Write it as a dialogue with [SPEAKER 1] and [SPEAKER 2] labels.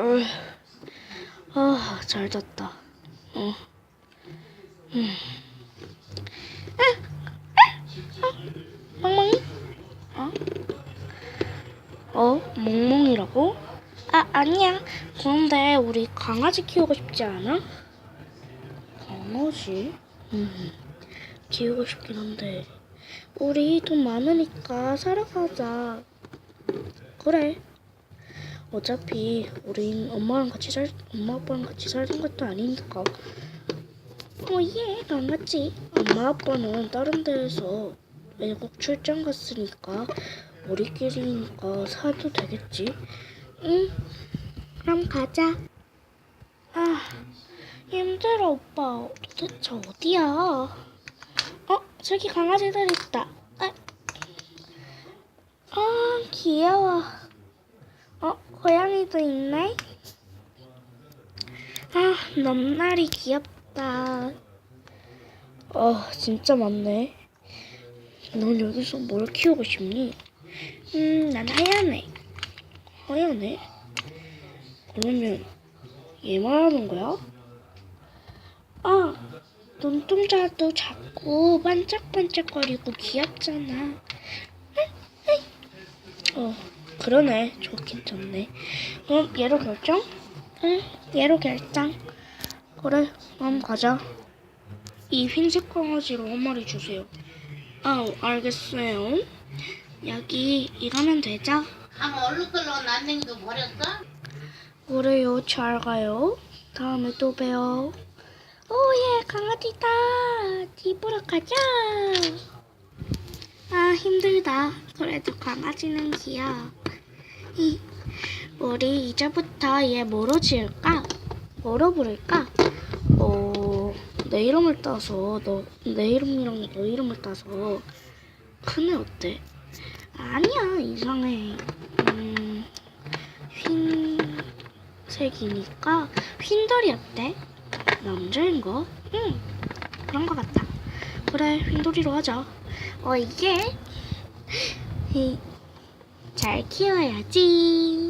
[SPEAKER 1] 어, 아, 잘 잤다. 어. 음. 아, 아, 멍멍이? 어? 어? 멍멍이라고? 아, 아니야. 그런데 우리 강아지 키우고 싶지 않아? 강아지? 음, 키우고 싶긴 한데. 우리 돈 많으니까 사러 가자. 그래. 어차피 우린 엄마랑 같이 살, 엄마 아빠랑 같이 살던 것도 아니니까. 어, 예, 강아지. 엄마 아빠는 다른 데에서 외국 출장 갔으니까 우리끼리니까 사도 되겠지. 응. 그럼 가자. 아, 힘들어, 오빠. 도대체 어디야? 어, 저기 강아지들 있다. 아, 아 귀여워. 어, 고양이도 있네. 아, 넘날이 귀엽다. 어, 진짜 많네. 넌 여기서 뭘 키우고 싶니? 음, 난 하얀애. 하얀애? 그러면 얘 말하는 거야? 아, 눈동자도 작고 반짝반짝거리고 귀엽잖아. 어, 그러네. 좋 괜찮네. 그럼 얘로 결정? 응, 얘로 결정. 그래, 그럼 가자. 이 흰색 강아지로 한 마리 주세요. 아, 알겠어요. 여기 이거면 되죠?
[SPEAKER 2] 아, 얼룩덜룩 난냉이도 버렸어?
[SPEAKER 1] 그래요, 잘 가요. 다음에 또 봬요. 오예, 강아지다. 집으로 가자. 아, 힘들다. 그래도 강아지는 귀여워. 히, 우리 이제부터 얘 뭐로 지을까? 뭐로 부를까? 어, 내 이름을 따서 너, 내 이름이랑 너 이름을 따서 큰애 어때? 아니야, 이상해. 음, 흰색이니까 흰돌이 어때? 남자인 거? 응, 그런 거 같다. 그래, 흰돌이로 하자. 어, 이게 히, 잘 키워야지.